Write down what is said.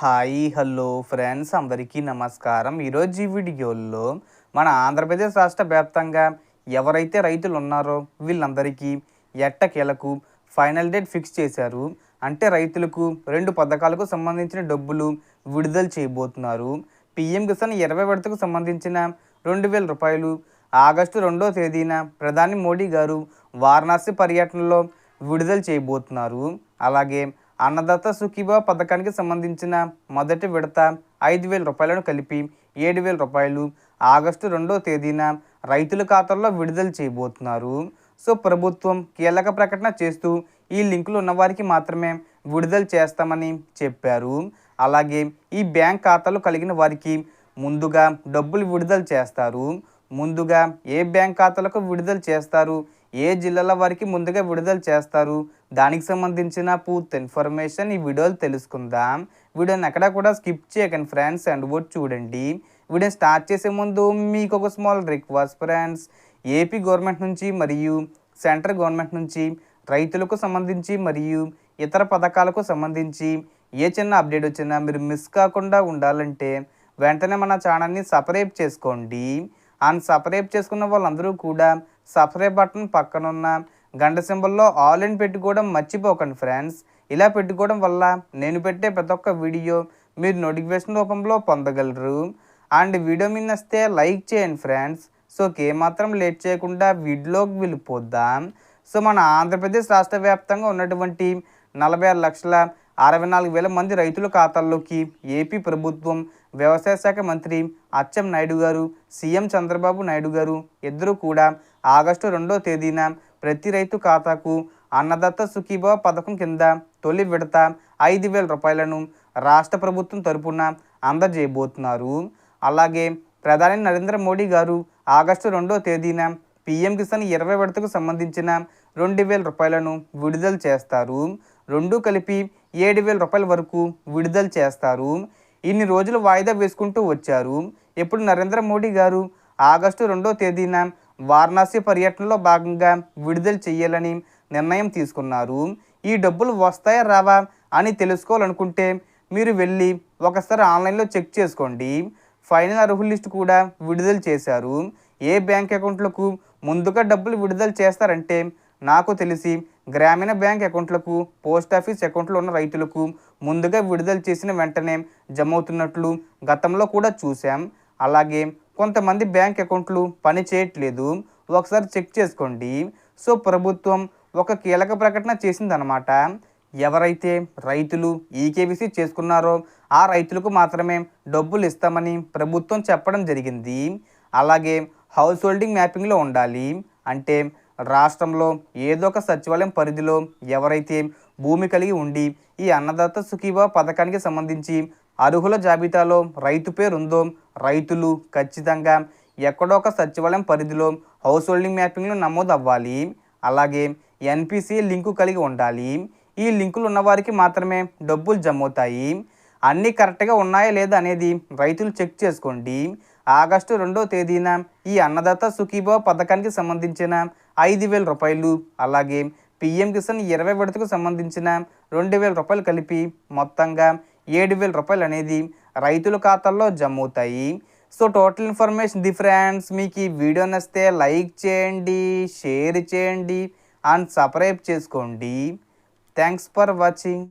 Hi hello friends అందరికీ నమస్కారం. ఈరోజు ఈ వీడియోలో మన ఆంధ్రప్రదేశ్ రాష్ట్ర వ్యాప్తంగా ఎవరైతే రైతులు ఉన్నారో వీళ్ళందరికీ ఎట్టకేలకు ఫైనల్ డేట్ ఫిక్స్ చేశారు. అంటే రైతులకు రెండు పథకాలకు సంబంధించిన డబ్బులు విడుదల చేయబోతున్నారు. పిఎం కిసాన్ ఇరవై విడతకు సంబంధించిన రెండు వేల రూపాయలు ఆగస్టు రెండో తేదీన ప్రధాని మోడీ గారు వారణాసి పర్యటనలో విడుదల చేయబోతున్నారు. అలాగే అన్నదాత సుఖీభావ పథకానికి సంబంధించిన మొదటి విడత ఐదు వేల రూపాయలను కలిపి ఏడు వేల రూపాయలు ఆగస్టు రెండో తేదీన రైతుల ఖాతాల్లో విడుదల చేయబోతున్నారు. సో ప్రభుత్వం కీలక ప్రకటన చేస్తూ ఈ లింకులు ఉన్నవారికి మాత్రమే విడుదల చేస్తామని చెప్పారు. అలాగే ఈ బ్యాంక్ ఖాతాలు కలిగిన వారికి ముందుగా డబ్బులు విడుదల చేస్తారు. ముందుగా ఏ బ్యాంక్ ఖాతాలకు విడుదల చేస్తారు? ఏ జిల్లాల వారికి ముందుగా విడుదల చేస్తారు? దానికి సంబంధించిన పూర్తి ఇన్ఫర్మేషన్ ఈ వీడియోలు తెలుసుకుందాం. వీడియోని ఎక్కడ కూడా స్కిప్ చేయకండి ఫ్రెండ్స్ అండ్ కూడా చూడండి. వీడియో స్టార్ట్ చేసే ముందు మీకు ఒక small request friends. AP government నుంచి మరియు సెంట్రల్ గవర్నమెంట్ నుంచి రైతులకు సంబంధించి మరియు ఇతర పథకాలకు సంబంధించి ఏ చిన్న అప్డేట్ వచ్చినా మీరు మిస్ కాకుండా ఉండాలంటే వెంటనే మన ఛానల్ని సపరేట్ చేసుకోండి. అండ్ సబ్స్క్రైబ్ చేసుకున్న వాళ్ళందరూ కూడా సబ్స్క్రైబ్ బటన్ పక్కన ఉన్న గంట సింబల్లో ఆల్ ఇన్ పెట్టుకోవడం మర్చిపోకండి ఫ్రెండ్స్. ఇలా పెట్టుకోవడం వల్ల నేను పెట్టే ప్రతి ఒక్క వీడియో మీరు నోటిఫికేషన్ రూపంలో పొందగలరు. అండ్ వీడియో మీద వస్తే లైక్ చేయండి ఫ్రెండ్స్. సో ఏమాత్రం లేట్ చేయకుండా వీడియోకి వెళ్ళిపోద్దాం. సో మన ఆంధ్రప్రదేశ్ రాష్ట్ర వ్యాప్తంగా ఉన్నటువంటి నలభై ఆరు లక్షల అరవై నాలుగు వేల మంది రైతుల ఖాతాల్లోకి ఏపీ ప్రభుత్వం వ్యవసాయ శాఖ మంత్రి అచ్చం నాయుడు గారు సీఎం చంద్రబాబు నాయుడు గారు ఇద్దరు కూడా ఆగస్టు రెండో తేదీన ప్రతి రైతు ఖాతాకు అన్నదత్త సుఖీభావ పథకం కింద తొలి విడత ఐదు వేల రూపాయలను రాష్ట్ర ప్రభుత్వం తరపున అందజేయబోతున్నారు. అలాగే ప్రధాని నరేంద్ర మోడీ గారు ఆగస్టు రెండో తేదీన పీఎం కిసాన్ ఇరవై విడతకు సంబంధించిన రెండు వేల రూపాయలను విడుదల చేస్తారు. రెండు కలిపి ఏడు వేల రూపాయల వరకు విడుదల చేస్తారు. ఇన్ని రోజులు వాయిదా వేసుకుంటూ వచ్చారు. ఇప్పుడు నరేంద్ర మోడీ గారు? ఆగస్టు రెండో తేదీన వారణాసి పర్యటనలో భాగంగా విడుదల చేయాలని నిర్ణయం తీసుకున్నారు. ఈ డబ్బులు వస్తాయా రావా అని తెలుసుకోవాలనుకుంటే మీరు వెళ్ళి ఒకసారి ఆన్లైన్లో చెక్ చేసుకోండి. ఫైనల్ అర్హుల లిస్ట్ కూడా విడుదల చేశారు. ఏ బ్యాంక్ అకౌంట్లకు ముందుగా డబ్బులు విడుదల చేస్తారంటే నాకు తెలిసి గ్రామీణ బ్యాంక్ అకౌంట్లకు పోస్ట్ ఆఫీస్ అకౌంట్లో ఉన్న రైతులకు ముందుగా విడుదల చేసిన వెంటనే జమ అవుతున్నట్లు గతంలో కూడా చూశాం. అలాగే కొంతమంది బ్యాంక్ అకౌంట్లు పని చేయట్లేదు. ఒకసారి చెక్ చేసుకోండి. సో ప్రభుత్వం ఒక కీలక ప్రకటన చేసిందనమాట ఎవరైతే రైతులు ఈకేబీసీ చేసుకున్నారో ఆ రైతులకు మాత్రమే డబ్బులు ఇస్తామని ప్రభుత్వం చెప్పడం జరిగింది. అలాగే హౌస్ హోల్డింగ్ మ్యాపింగ్లో ఉండాలి. అంటే రాష్ట్రంలో ఏదో ఒక సచివాలయం పరిధిలో ఎవరైతే భూమి కలిగి ఉండి ఈ అన్నదాత సుఖీభా పథకానికి సంబంధించి అర్హుల జాబితాలో రైతు పేరు ఉందో రైతులు ఖచ్చితంగా ఎక్కడో ఒక సచివాలయం పరిధిలో హౌస్ హోల్డింగ్ మ్యాపింగ్లో నమోదు అవ్వాలి. అలాగే ఎన్పిసి లింకు కలిగి ఉండాలి. ఈ లింకులు ఉన్నవారికి మాత్రమే డబ్బులు జమ అవుతాయి. అన్నీ కరెక్ట్గా ఉన్నాయా లేదా అనేది రైతులు చెక్ చేసుకోండి. ఆగస్టు రెండో తేదీన ఈ అన్నదాత సుఖీభవ పథకానికి సంబంధించిన ఐదు వేల రూపాయలు అలాగే పిఎం కిసాన్ ఇరవై విడతకు సంబంధించిన రెండు వేల రూపాయలు కలిపి మొత్తంగా ఏడు వేల రూపాయలు అనేది రైతుల ఖాతాల్లో జమ అవుతాయి so total information the friends మీకు ఈ వీడియో నచ్చితే లైక్ చేయండి షేర్ చేయండి అండ్ సబ్స్క్రైబ్ చేసుకోండి. Thanks for watching